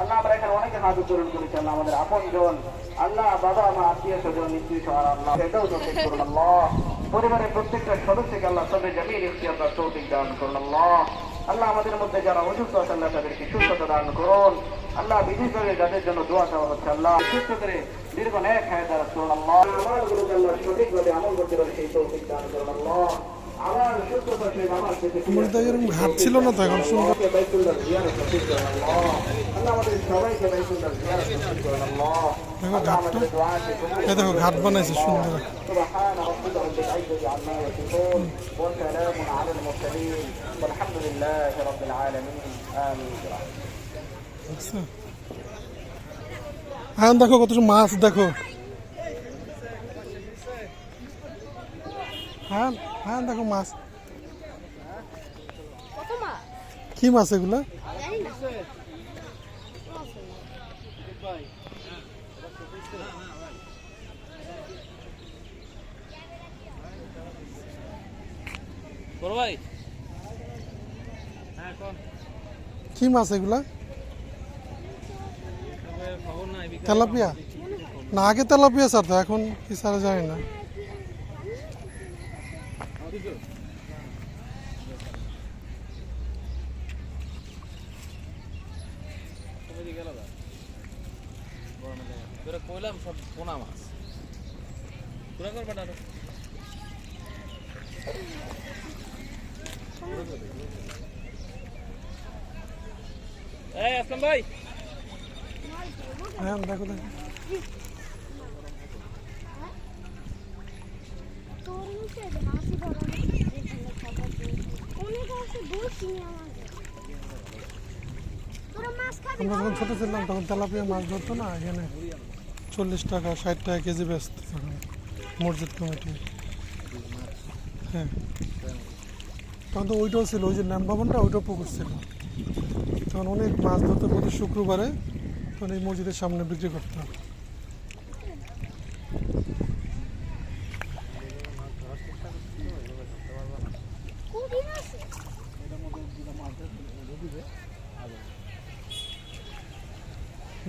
আল্লাহ, আমরা এখানে অনেকে হাত উত্তোলন করেছি, আল্লাহ আমাদের আপন জন আল্লাহ বাবা, মা, আত্মীয় স্বজন নিশ্চয়ই সবার আল্লাহ এটাও তো ঠিক করুন, আল্লাহ। পরিবারের প্রত্যেকটা সদস্যকে আল্লাহ সবে জমির ইখতিয়ার বা তৌফিক দান করুন, আল্লাহ। আল্লাহ আমাদের মধ্যে যারা অসুস্থ আছে, আল্লাহ তাদেরকে সুস্থতা দান করুন। আল্লাহ বিশেষভাবে যাদের জন্য দোয়া চাওয়া হচ্ছে, আল্লাহ সুস্থ করে দীর্ঘ ন্যায় খায় তারা করুন, আল্লাহ। আমারগুলোকে আল্লাহ সঠিকভাবে আমল করতে পারে, সেই তৌফিক দান করুন, আল্লাহ। তোমার তো এরকম ঘাট ছিল না তো সুন্দর দেখো দেখো ঘাট বানাইছে সুন্দর। হ্যাঁ দেখো কত মাছ, দেখো। হ্যাঁ হ্যাঁ দেখো মাছ। কি মাছ এগুলো? জানি না। বড় ভাই। কি মাছ এগুলা? তেলাপিয়া? না আগে তেলাপিয়া স্যার তো এখন কি স্যার জানি না। কইলাম সব পোনা মাছ তোরা করবে না এই আসলাম ভাই। হ্যাঁ দেখো দেখো। আমরা যখন ছোটো ছিলাম তখন তেলাপিয়া মাছ ধরতো না এখানে চল্লিশ টাকা ষাট টাকা কেজি ব্যস্ত তখন মসজিদ কমিটি। হ্যাঁ। তখন তো ওইটাও ছিল ওই যে ভবনটা ওইটাও পুকুর ছিল। তখন অনেক মাছ ধরতো প্রতি শুক্রবারে তখন এই মসজিদের সামনে বিক্রি করতাম কোনদিন আছে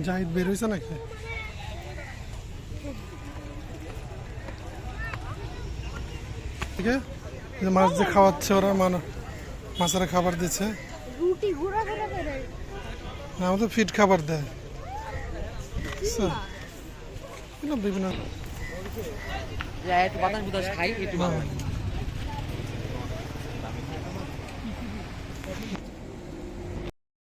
জাহিদ বের হয়েছে নাকি? ঠিক আছে মাছ যে খাওয়াচ্ছে ওরা মানে মাছেরা খাবার দিচ্ছে। রুটি ঘোরা ঘোরা করে। আমাদের ফিট খাবার দেয়? এগুলো বিভিন্ন